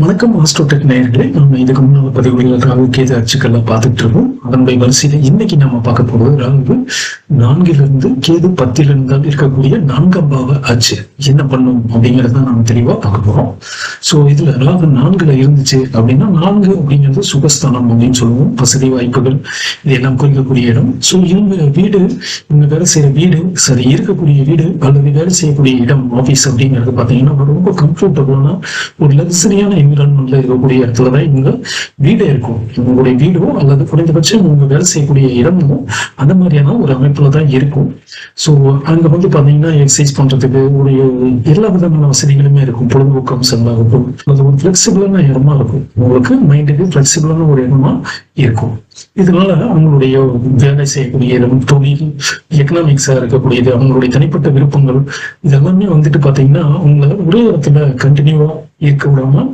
வணக்கம் ஆஸ்ட்ரோடெக் நேயர்களே. நம்ம இதுக்கு முன்னாள் பதிவுகளில் ராகு கேது அச்சுக்கள்லாம் பார்த்துட்டு இருக்கோம். அதனுடைய வரிசையில இன்னைக்கு நாம பார்க்க போகிறது ராகு நான்கிலிருந்து கேது பத்தில் இருக்கக்கூடிய நான்காம் பாவ அச்சு. என்ன பண்ணும் அப்படிங்கறத நம்ம தெளிவா பார்க்க போறோம். ஸோ இதுல ராகு நான்குல இருந்துச்சு அப்படின்னா நான்கு அப்படிங்கிறது சுகஸ்தானம் அப்படின்னு சொல்லுவோம். வசதி வாய்ப்புகள் இதெல்லாம் குறிக்கக்கூடிய இடம். ஸோ இவங்க வீடு இவங்க வேலை செய்யற வீடு சரி இருக்கக்கூடிய வீடு அல்லது வேலை செய்யக்கூடிய இடம் ஆஃபீஸ் அப்படிங்கிறது பார்த்தீங்கன்னா ரொம்ப கம்ஃபர்டபுளான ஒரு லக்ஸரியான என்விரான்மெண்ட்ல இருக்கக்கூடிய இடத்துல தான் இவங்க வீடே இருக்கும். இவங்களுடைய வீடோ அல்லது குறைந்தபட்சம் இவங்க வேலை செய்யக்கூடிய இடமோ அந்த மாதிரியான ஒரு அமைப்புல தான் இருக்கும். ஸோ அங்க வந்து பார்த்தீங்கன்னா எக்ஸசைஸ் பண்றதுக்கு ஒரு எல்லா விதமான வசதிகளுமே இருக்கும். பொழுதுபோக்கு இருக்கும். அது ஒரு ஃபிளெக்சிபிளான இடமா இருக்கும். உங்களுக்கு மைண்டுக்கு ஃபிளெக்சிபிளான ஒரு இடமா இருக்கும். இதனால அவங்களுடைய வேலை செய்யக்கூடிய இடம் தொழில் எக்கனாமிக்ஸா இருக்கக்கூடியது அவங்களுடைய தனிப்பட்ட விருப்பங்கள் இதெல்லாமே வந்துட்டு பாத்தீங்கன்னா அவங்கள ஒரே இடத்துல கண்டினியூவா இருக்க விடாம